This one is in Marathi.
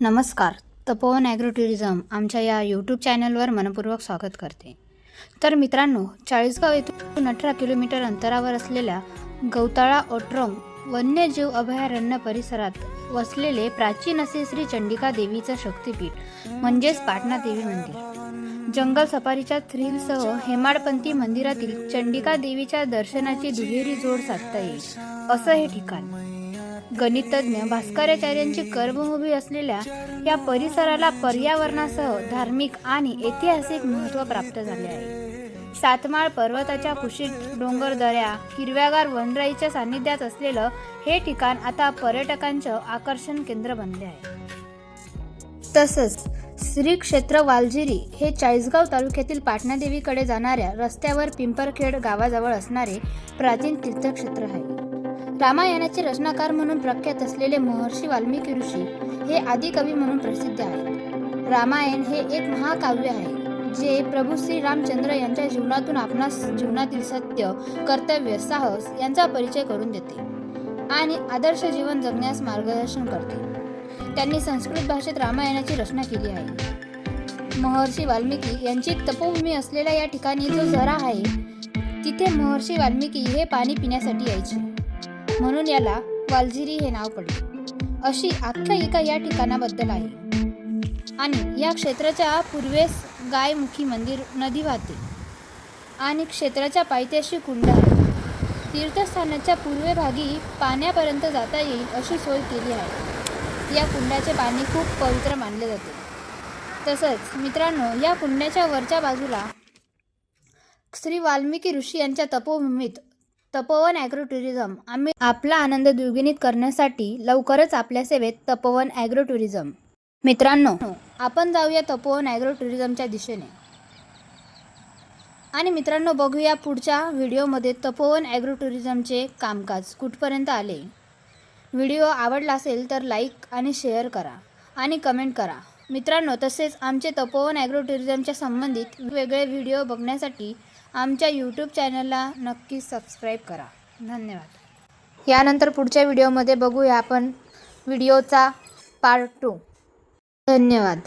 नमस्कार. तपोवन ॲग्रो टुरिझम आमच्या या यूट्यूब चॅनलवर मनपूर्वक स्वागत करते. तर मित्रांनो चाळीसगाव येथून अठरा किलोमीटर अंतरावर असलेल्या गौताळा ओट्रम वन्यजीव अभयारण्य परिसरात वसलेले प्राचीन असे श्री चंडिका देवीचं शक्तिपीठ म्हणजेच पाटणा देवी मंदिर. जंगल सफारीच्या थ्रिलसह हेमाडपंथी मंदिरातील चंडिका देवीच्या दर्शनाची दुहेरी जोड साधता येईल असं हे ठिकाण. गणितज्ञ भास्कराचार्यांची कर्मभूमी असलेल्या या परिसराला पर्यावरणासह धार्मिक आणि ऐतिहासिक महत्त्व प्राप्त झाले आहे. सातमाळ पर्वताच्या कुशीत डोंगर दऱ्या हिरव्यागार वनराईच्या सान्निध्यात असलेलं हे ठिकाण आता पर्यटकांचं आकर्षण केंद्र बनले आहे. तसंच श्री क्षेत्र वालजिरी हे चाळीसगाव तालुक्यातील पाटणादेवीकडे जाणाऱ्या रस्त्यावर पिंपरखेड गावाजवळ असणारे प्राचीन तीर्थक्षेत्र आहे. रामायणाचे रचनाकार म्हणून प्रख्यात असलेले महर्षी वाल्मिकी ऋषी हे आदिकवी म्हणून प्रसिद्ध आहेत. रामायण हे एक महाकाव्य आहे जे प्रभू श्री रामचंद्र यांच्या जीवनातून आपणास जीवनातील सत्य कर्तव्य साहस यांचा परिचय करून देते आणि आदर्श जीवन जगण्यास मार्गदर्शन करते. त्यांनी संस्कृत भाषेत रामायणाची रचना केली आहे. महर्षी वाल्मिकी यांची तपोभूमी असलेल्या या ठिकाणी जो झरा आहे तिथे महर्षी वाल्मिकी हे पाणी पिण्यासाठी यायचे. म्हणून याला वालझिरी हे नाव पडले. अशी आख्यायिका या ठिकाणाबद्दल आहे. आणि या क्षेत्राच्या पूर्वेस गायमुखी मंदिर नदी वाहते. आणि क्षेत्राच्या पायथ्याशी कुंड आहे. तीर्थस्थानाच्या पूर्वेभागी पाण्यापर्यंत जाता येईल अशी सोय केली आहे. या कुंडाचे पाणी खूप पवित्र मानले जाते. तसंच मित्रांनो या कुंडाच्या वरच्या बाजूला श्री वाल्मिकी ऋषी यांच्या तपोभूमीत तपोवन ॲग्रो टुरिझम आम्ही आपला आनंद द्विगुणित करण्यासाठी लवकरच आपल्या सेवेत तपोवन ॲग्रो टुरिझम मित्रांनो आपण जाऊया तपोवन ॲग्रो टुरिझमच्या दिशेने. आणि मित्रांनो बघूया पुढच्या व्हिडिओमध्ये तपोवन ॲग्रो टुरिझमचे कामकाज कुठपर्यंत आले. व्हिडिओ आवडला असेल तर लाईक आणि शेअर करा आणि कमेंट करा. मित्रांनो तसेच आमचे तपोवन ॲग्रो टुरिझमच्या संबंधित वेगळे व्हिडिओ बघण्यासाठी आमच्या यूट्यूब चॅनलला नक्की सबस्क्राईब करा. धन्यवाद. यानंतर पुढच्या व्हिडिओमध्ये बघूया आपण व्हिडिओचा पार्ट टू धन्यवाद.